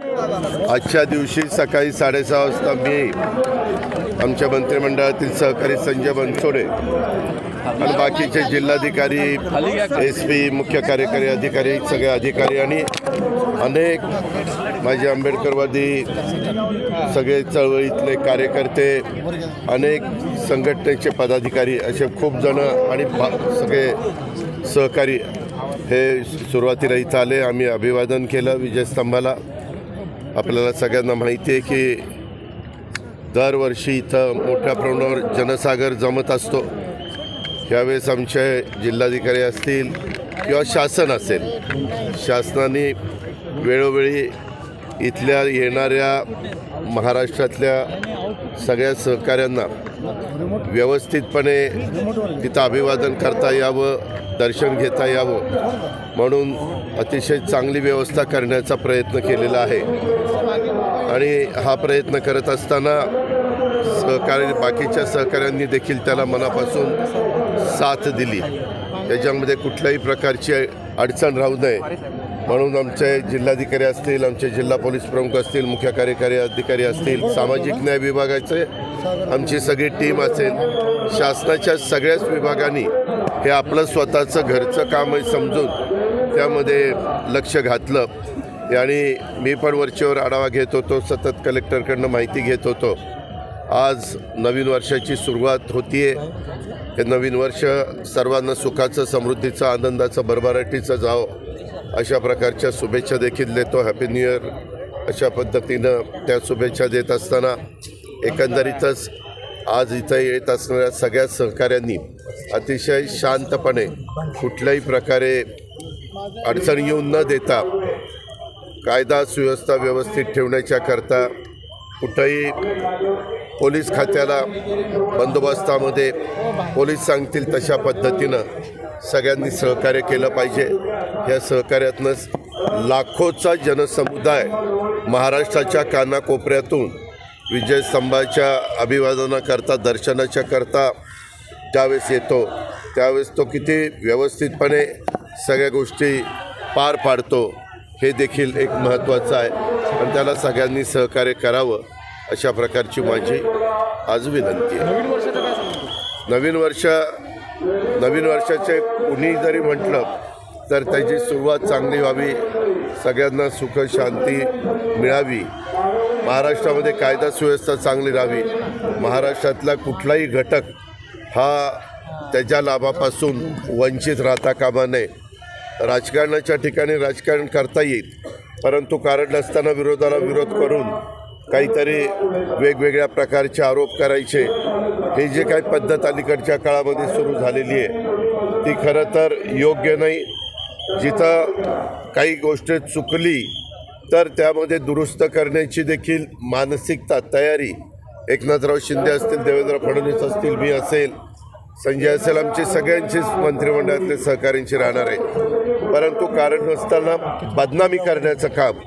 आजच्या दिवशी सकाळी साडेसहा वाजता मी आमच्या मंत्रिमंडळातील सहकारी संजय बनसोडे आणि बाकीचे जिल्हाधिकारी एस पी मुख्य कार्यकारी अधिकारी सगळे अधिकारी आणि अनेक माझे आंबेडकरवादी सगळे चळवळीतले कार्यकर्ते अनेक संघटनेचे पदाधिकारी असे खूप जण आणि सगळे सहकारी हे सुरुवातीला इथं आले. आम्ही अभिवादन केलं विजयस्तंभाला. आपल्याला सगळ्यांना माहिती आहे की दरवर्षी इथं मोठ्या प्रमाणावर जनसागर जमत असतो. यावेळेस आमचे जिल्हाधिकारी असतील किंवा शासन असेल शासनाने वेळोवेळी इथल्या येणाऱ्या महाराष्ट्रातल्या सगळ्या सहकाऱ्यांना व्यवस्थितपणे तिथं अभिवादन करता यावं दर्शन घेता यावं. म्हणून अतिशय चांगली व्यवस्था करण्याचा प्रयत्न केलेला आहे. आणि हा प्रयत्न करत असताना सहकारी बाकीच्या सहकाऱ्यांनी देखील त्याला मनापासून साथ दिली. त्याच्यामध्ये कुठल्याही प्रकारची अडचण राहू नये. म्हणून आमचे जिल्हाधिकारी असतील आमचे जिल्हा पोलीस प्रमुख असतील मुख्य कार्यकारी अधिकारी असतील सामाजिक न्याय विभागाचे आमची सगळी टीम असेल शासनाच्या सगळ्याच विभागांनी हे आपलं स्वतःचं घरचं काम आहे समजून त्यामध्ये लक्ष घातलं. आणि मी पण वरचेवर आढावा घेत होतो सतत कलेक्टरकडनं माहिती घेत होतो. आज नवीन वर्षाची सुरुवात होतीये. हे नवीन वर्ष सर्वांना सुखाचं समृद्धीचं आनंदाचं भरभराटीचं जावं. अशा प्रकारच्या शुभेच्छा देखील देतो. हॅपी न्यू इयर अशा पद्धतीनं त्या शुभेच्छा देत असताना एकंदरीतच आज इथं येत असणाऱ्या सगळ्या सहकाऱ्यांनी अतिशय शांतपणे कुठल्याही प्रकारे अडचण येऊन न देता कायदा सुव्यवस्था व्यवस्थित ठेवण्याच्या करता कुठंही पोलीस खात्याला बंदोबस्तामध्ये पोलीस सांगतील तशा पद्धतीनं सगळ्यांनी सहकार्य केलं पाहिजे. या सहकार्यातनंच लाखोचा जनसमुदाय महाराष्ट्राच्या कानाकोपऱ्यातून विजयस्तंभाच्या अभिवादनाकरता दर्शनाच्या करता ज्यावेळेस येतो त्यावेळेस तो किती व्यवस्थितपणे सगळ्या गोष्टी पार पाडतो हे देखील एक महत्त्वाचं आहे. पण त्याला सगळ्यांनी सहकार्य करावं अशा प्रकारची माझी आज विनंती आहे. नवीन वर्ष नवीन वर्षाचे कुणी जरी म्हटलं तर त्याची सुरुवात चांगली व्हावी सगळ्यांना सुख शांती मिळावी. महाराष्ट्रामध्ये कायदा सुव्यवस्था चांगली राहावी. महाराष्ट्रातला कुठलाही घटक हा त्याच्या लाभापासून वंचित राहता कामा नये. राजकारणाच्या ठिकाणी राजकारण करता येईल परंतु कारण नसताना विरोधाला विरोध करून काहीतरी वेगवेगळ्या प्रकारचे आरोप करायचे. हे जे काही पद्धत अलीकडच्या काळामध्ये सुरू झालेली आहे ती खरं तर योग्य नाही. जिथं काही गोष्ट चुकली तर त्यामध्ये दुरुस्त करण्याची देखील मानसिकता तयारी. एकनाथराव शिंदे असतील देवेंद्र फडणवीस असतील मी असेल. संजय असेल आमची सगळ्यांचीच मंत्रिमंडळातले सहकार्यांची राहणार आहे. परंतु कारण नसताना बदनामी करण्याचं काम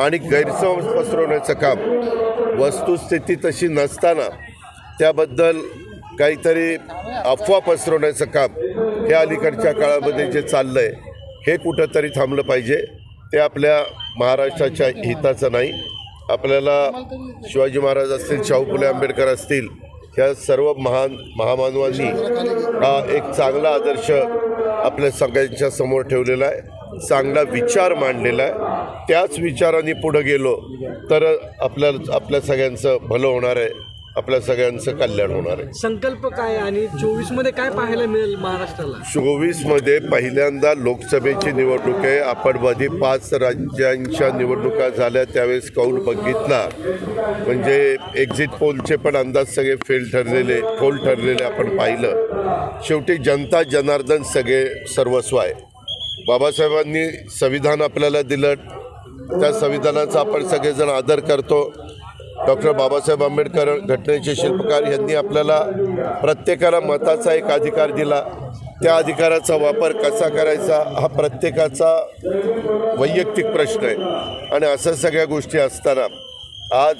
आणि गैरसमज पसरवण्याचं काम. वस्तुस्थिती तशी नसताना त्याबद्दल काहीतरी अफवा पसरवण्याचं काम हे अलीकडच्या काळामध्ये जे चाललं आहे हे कुठंतरी थांबलं पाहिजे. ते आपल्या महाराष्ट्राच्या हिताचं नाही. आपल्याला शिवाजी महाराज असतील शाहू फुले आंबेडकर असतील ह्या सर्व महान महामानवांनी हा एक चांगला आदर्श आपल्या सगळ्यांच्या समोर ठेवलेला आहे. चांगला विचार मांडलेला आहे. त्याच विचारांनी पुढं गेलो तर आपल्या आपल्या सगळ्यांचं भलं होणार आहे आपल्या सगळ्यांचं कल्याण होणार आहे. संकल्प काय आणि चोवीसमध्ये काय पाहायला मिळेल महाराष्ट्राला? चोवीसमध्ये पहिल्यांदा लोकसभेची निवडणूक आहे. आपण मध्ये पाच राज्यांच्या निवडणुका झाल्या त्यावेळेस कौल बघितला. म्हणजे एक्झिट पोलचे पण अंदाज सगळे फेल ठरलेले फोल ठरलेले आपण पाहिलं. शेवटी जनता जनार्दन सगळे सर्वस्व आहे. बाबासाहेबांनी संविधान आपल्याला दिलं. त्या संविधानाचा आपण सगळेजण आदर करतो. डॉक्टर बाबासाहेब आंबेडकर घटनेचे शिल्पकार यांनी आपल्याला प्रत्येकाला मताचा एक अधिकार दिला. त्या अधिकाराचा वापर कसा करायचा हा प्रत्येकाचा वैयक्तिक प्रश्न आहे. आणि असं सगळ्या गोष्टी असताना आज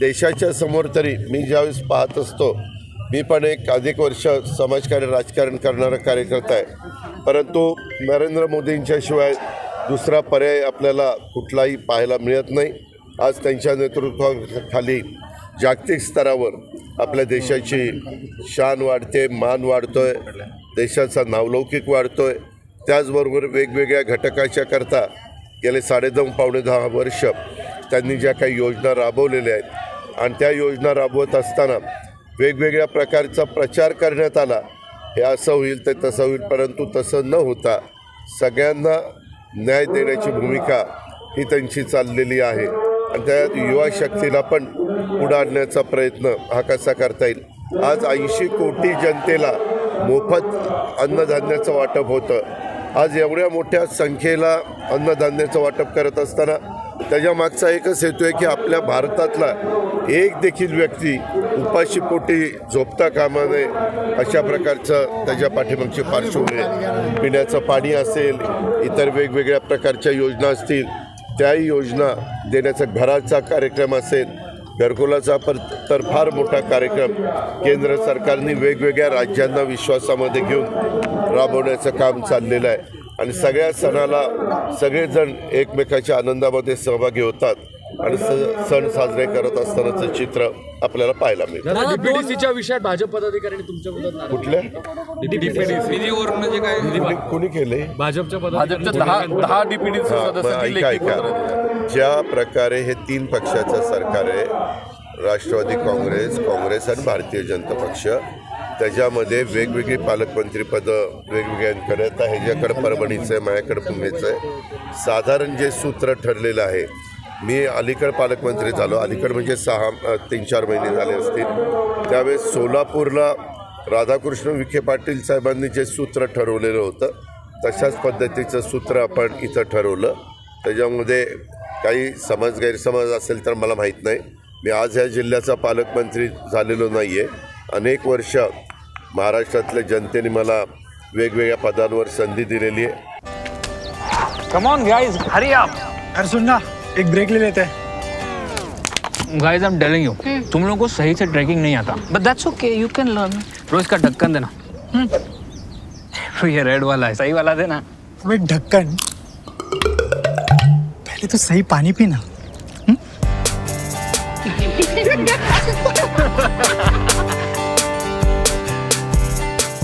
देशाच्या समोर तरी मी ज्यावेळेस पाहत असतो मी पण एक अधिक वर्ष समाजकार्य राजकारण करणारा कार्यकर्ता आहे. परंतु नरेंद्र मोदींच्याशिवाय दुसरा पर्याय आपल्याला कुठलाही पाहायला मिळत नाही. आज त्यांच्या नेतृत्वाखाली जागतिक स्तरावर आपल्या देशाची शान वाढते मान वाढतो आहे देशाचा नावलौकिक वाढतो आहे त्याचबरोबर वेगवेगळ्या घटकाच्या करता गेले साडेदोन पावणे दहा वर्ष त्यांनी ज्या काही योजना राबवलेल्या आहेत आणि त्या योजना राबवत असताना वेगवेगळ्या प्रकारचा प्रचार करण्यात आला. हे असं होईल ते तसं होईल परंतु तसं न होता सगळ्यांना न्याय देण्याची भूमिका ही त्यांची चाललेली आहे. आणि त्यात युवा शक्तीला पण पुढं आणण्याचा प्रयत्न हा कसा करता येईल? आज ऐंशी कोटी जनतेला मोफत अन्नधान्याचं वाटप होतं. आज एवढ्या मोठ्या संख्येला अन्नधान्याचं वाटप करत असताना त्याच्या मागचा एकच हेतू आहे की आपल्या भारतातला एक देखील व्यक्ती उपाशी पोटी झोपता कामा नये अशा प्रकारचं त्याच्या पाठीमागची पार्श्वभूमी आहे. पिण्याचं पाणी असेल इतर वेगवेगळ्या प्रकारच्या योजना असतील त्याही योजना देण्याचा घराचा कार्यक्रम असेल घरकुलाचा पर तर फार मोठा कार्यक्रम केंद्र सरकारने वेगवेगळ्या राज्यांना विश्वासामध्ये घेऊन राबवण्याचं काम चाललेलं आहे आणि सगळ्या सणाला सगळेजण एकमेकाच्या आनंदामध्ये सहभागी होतात आणि स सण साजरे करत असतानाचं चित्र आपल्याला पाहायला मिळतं. डीपीडीसीच्या विषयात भाजप पदाधिकाऱ्यांनी कुठल्या? म्हणजे काय? कोणी कोणी केले? भाजपच्या दहा हा, ऐका ज्या प्रकारे हे तीन पक्षाचं सरकार आहे राष्ट्रवादी काँग्रेस काँग्रेस आणि भारतीय जनता पक्ष त्याच्यामध्ये वेगवेगळी पालकमंत्रीपदं वेगवेगळ्यांकडे आता ह्याच्याकडं परभणीचं आहे माझ्याकडं पुण्याचं आहे. साधारण जे सूत्र ठरलेलं आहे मी अलीकड पालकमंत्री झालो. अलीकड म्हणजे सहा तीन चार महिने झाले असतील. त्यावेळेस सोलापूरला राधाकृष्ण विखे पाटील साहेबांनी जे सूत्र ठरवलेलं होतं तशाच पद्धतीचं सूत्र आपण इथं ठरवलं. त्याच्यामध्ये काही समज गैरसमज असेल तर मला माहीत नाही. मी आज ह्या जिल्ह्याचा पालकमंत्री झालेलो नाही आहे अनेक वर्ष महाराष्ट्रातल्या जनतेने मला वेगवेगळ्या पदांवर संधी दिलेली आहे. Come on guys hurry up अरे सुन ना एक ब्रेक ले लेते. हैं guys I am telling you तुम लोगों को सही से ट्रैकिंग नहीं आता. But that's okay, you can learn. रोज का ढक्कन देना. तो ये रेड वाला है. सही वाला देना. अबे ढक्कन. पहले तो सही पानी पीना.